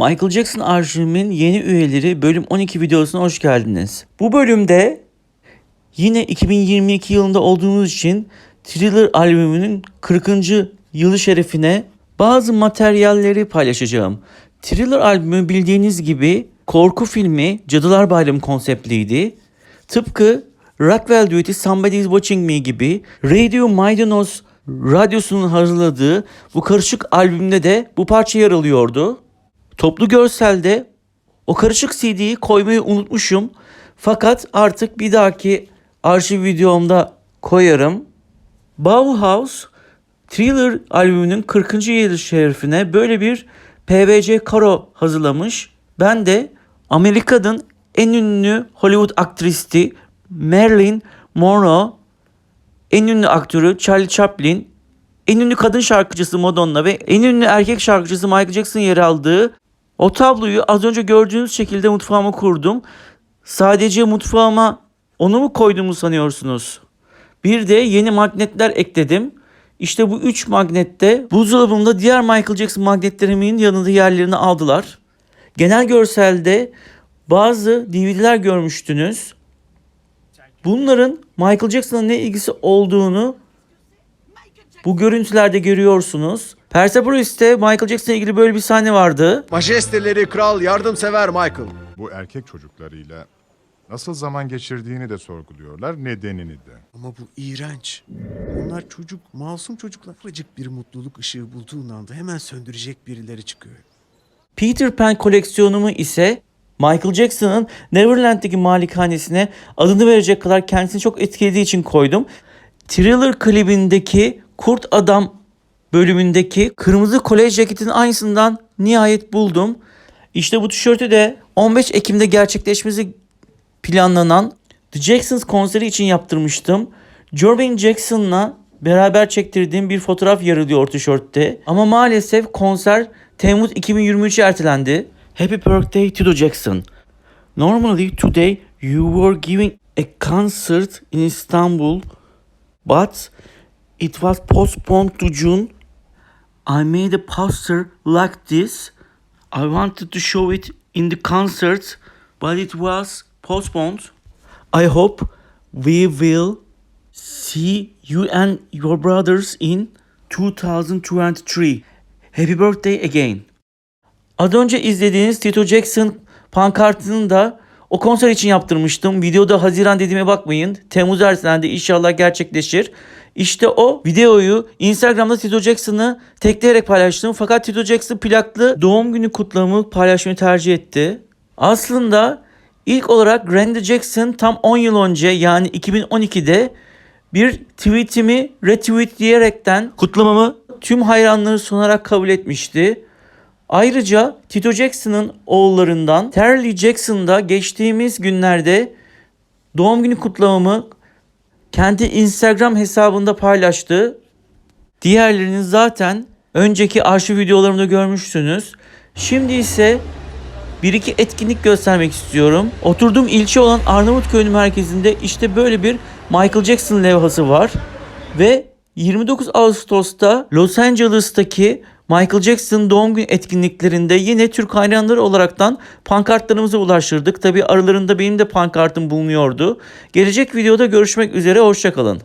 Michael Jackson arşivimin yeni üyeleri bölüm 12 videosuna hoş geldiniz. Bu bölümde yine 2022 yılında olduğumuz için Thriller albümünün 40. yılı şerefine bazı materyalleri paylaşacağım. Thriller albümü bildiğiniz gibi korku filmi Cadılar Bayramı konseptliydi. Tıpkı Rockwell düeti Somebody's Watching Me gibi Radio Maydanoz radyosunun hazırladığı bu karışık albümde de bu parça yer alıyordu. Toplu görselde o karışık CD'yi koymayı unutmuşum. Fakat artık bir dahaki arşiv videomda koyarım. Bauhaus Thriller albümünün 40. yıl şerefine böyle bir PVC karo hazırlamış. Ben de Amerika'nın en ünlü Hollywood aktristi Marilyn Monroe, en ünlü aktörü Charlie Chaplin, en ünlü kadın şarkıcısı Madonna ve en ünlü erkek şarkıcısı Michael Jackson yer aldığı o tabloyu az önce gördüğünüz şekilde mutfağıma kurdum. Sadece mutfağıma onu mu koyduğumu sanıyorsunuz? Bir de yeni magnetler ekledim. İşte bu üç magnette buzdolabımda diğer Michael Jackson magnetlerimin yanında yerlerini aldılar. Genel görselde bazı DVD'ler görmüştünüz. Bunların Michael Jackson'la ne ilgisi olduğunu bu görüntülerde görüyorsunuz. Persepolis'te Michael Jackson'la ilgili böyle bir sahne vardı. Majesteleri kral yardımsever Michael. Bu erkek çocuklarıyla nasıl zaman geçirdiğini de sorguluyorlar, nedenini de. Ama bu iğrenç. Onlar çocuk, masum çocuklar. Ufacık bir mutluluk ışığı bulduğun anda hemen söndürecek birileri çıkıyor. Peter Pan koleksiyonumu ise Michael Jackson'ın Neverland'deki malikanesine adını verecek kadar kendisini çok etkilediği için koydum. Thriller klibindeki Kurt Adam bölümündeki kırmızı kolej ceketin aynısından nihayet buldum. İşte bu tişörtü de 15 Ekim'de gerçekleşmesi planlanan The Jacksons konseri için yaptırmıştım. Jermaine Jackson'la beraber çektirdiğim bir fotoğraf yer alıyor tişörtte. Ama maalesef konser Temmuz 2023'e ertelendi. Happy birthday to the Jackson. Normally today you were giving a concert in Istanbul but it was postponed to June. I made a poster like this. I wanted to show it in the concert, but it was postponed. I hope we will see you and your brothers in 2023. Happy birthday again. Az önce izlediğiniz Tito Jackson pankartını da o konser için yaptırmıştım. Videoda Haziran dediğime bakmayın. Temmuz ertelendi inşallah gerçekleşir. İşte o videoyu Instagram'da Tito Jackson'ı tekleyerek paylaştım. Fakat Tito Jackson plaklı doğum günü kutlamamı paylaşmayı tercih etti. Aslında ilk olarak Randy Jackson tam 10 yıl önce yani 2012'de bir tweetimi retweetleyerekten kutlamamı tüm hayranları sunarak kabul etmişti. Ayrıca Tito Jackson'ın oğullarından Terry Jackson da geçtiğimiz günlerde doğum günü kutlamamı kendi Instagram hesabında paylaştı. Diğerlerini zaten önceki arşiv videolarımda görmüşsünüz. Şimdi ise bir iki etkinlik göstermek istiyorum. Oturduğum ilçe olan Arnavutköy'ün merkezinde işte böyle bir Michael Jackson levhası var. Ve 29 Ağustos'ta Los Angeles'taki Michael Jackson doğum günü etkinliklerinde yine Türk hayranları olaraktan pankartlarımızı ulaştırdık. Tabi aralarında benim de pankartım bulunuyordu. Gelecek videoda görüşmek üzere, hoşçakalın.